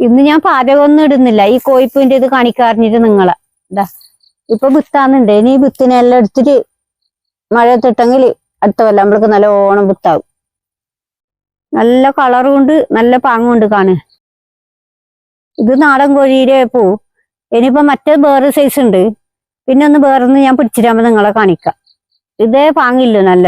ഇന്ന് ഞാൻ പാചകമൊന്നും ഇടുന്നില്ല. ഈ കോയിപ്പിന്റെ ഇത് കാണിക്കാറിഞ്ഞിട്ട് നിങ്ങളെ. ഇതാ ഇപ്പൊ വിത്താന്നുണ്ട്. ഇനി ഈ വിത്തിനെല്ലാം എടുത്തിട്ട് മഴയത്തിട്ടെങ്കിൽ അടുത്ത കൊല്ലം നമ്മൾക്ക് നല്ല ഓണം വിത്താവും. നല്ല കളറും ഉണ്ട് നല്ല പാങ്ങും ഉണ്ട് കാണ് ഇത് നാടൻ കോഴിയുടെ പൂ. ഇനിയിപ്പോ മറ്റേ വേറെ സൈസ് ഉണ്ട്. പിന്നെ ഒന്ന് വേറെ ഒന്ന് ഞാൻ പിടിച്ചിട്ടാകുമ്പോ നിങ്ങളെ കാണിക്കാം. ഇതേ പാങ്ങില്ല നല്ല?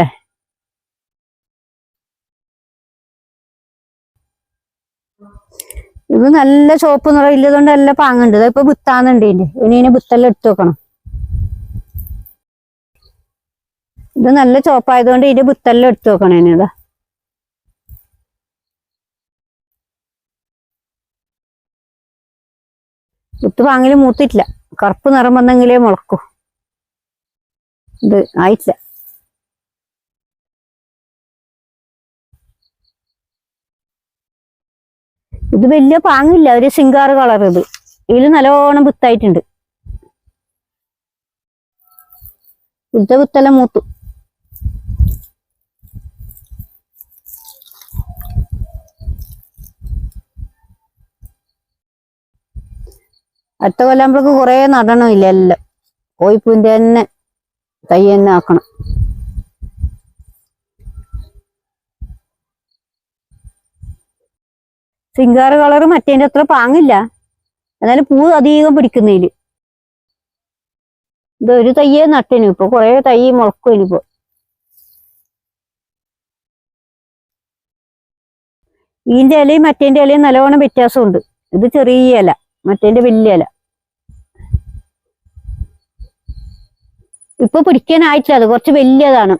ഇത് നല്ല ചുവപ്പ് നിറം ഇല്ലതുകൊണ്ട് നല്ല പാങ്ങുണ്ട്. ഇതിപ്പോ വിത്താന്നുണ്ട് ഇതിന്റെ. ഇനി ഇതിനെ വിത്തെല്ലാം എടുത്തു വെക്കണം. ഇത് നല്ല ചുവപ്പായതുകൊണ്ട് ഇതിന്റെ വിത്തെല്ലാം എടുത്തു വെക്കണം ഇനി ഇതാ. വിത്ത് പാങ്ങിൽ മൂത്തിട്ടില്ല. കറുപ്പ് നിറം വന്നെങ്കിലേ മുളക്കൂ. ഇത് ആയിട്ടില്ല. ഇത് വലിയ പാങ്ങില്ല ഒരു സിംഗാർ കളർ ഇത്. ഇതിൽ നല്ലോണം വിത്തായിട്ടുണ്ട്. ഇതിന്റെ വിത്തെല്ലാം മൂത്തു. അടുത്ത കൊല്ലാകുമ്പോഴേക്ക് കുറെ നടണമില്ല എല്ലാം. കോയിപ്പൂവിന്റെ തന്നെ തൈ തന്നെ ആക്കണം. സിംഗാറ് കളർ മറ്റേന്റെ അത്ര പാങ്ങില്ല. എന്നാലും പൂ അധികം പിടിക്കുന്നതിൽ ഇത് ഒരു തയ്യേ നട്ടിനു ഇപ്പൊ. കുറെ തൈ മുളക്കും ഇനിയിപ്പോ ഈന്റെ ഇലയും മറ്റേന്റെ ഇലയും നല്ലവണ്ണം വ്യത്യാസമുണ്ട്. ഇത് ചെറിയ ഇല മറ്റേന്റെ വലിയ ഇല. ഇപ്പൊ പിടിക്കാനായിട്ടില്ല അത് കുറച്ച് വലിയതാണ്.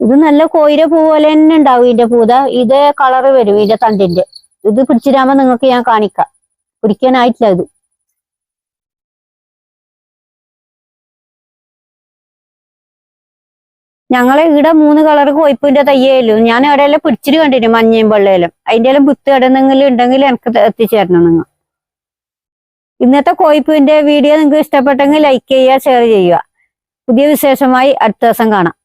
ഇത് നല്ല കോയിര പൂ പോലെ തന്നെ ഉണ്ടാവും ഇതിന്റെ പൂത ഇതേ കളറ് വരും ഇതിന്റെ തണ്ടിന്റെ. ഇത് പിടിച്ചിരാമോ നിങ്ങൾക്ക് ഞാൻ കാണിക്കാം. പിടിക്കാനായിട്ടില്ല ഇത്. ഞങ്ങളെ ഇവിടെ മൂന്ന് കളർ കോയിപ്പിന്റെ തയ്യേലും. ഞാൻ എവിടെയെല്ലാം പിടിച്ചിട്ട് കണ്ടിരുന്നു മഞ്ഞയും വെള്ളയിലും അതിന്റെ എല്ലാം വിത്ത് എവിടെന്നെങ്കിലും ഉണ്ടെങ്കിൽ എനിക്ക് എത്തിച്ചേരണം നിങ്ങൾ. ഇന്നത്തെ കോയിപ്പിന്റെ വീഡിയോ നിങ്ങൾക്ക് ഇഷ്ടപ്പെട്ടെങ്കിൽ ലൈക്ക് ചെയ്യുക ഷെയർ ചെയ്യുക. പുതിയ വിശേഷമായി അടുത്ത ദിവസം കാണാം.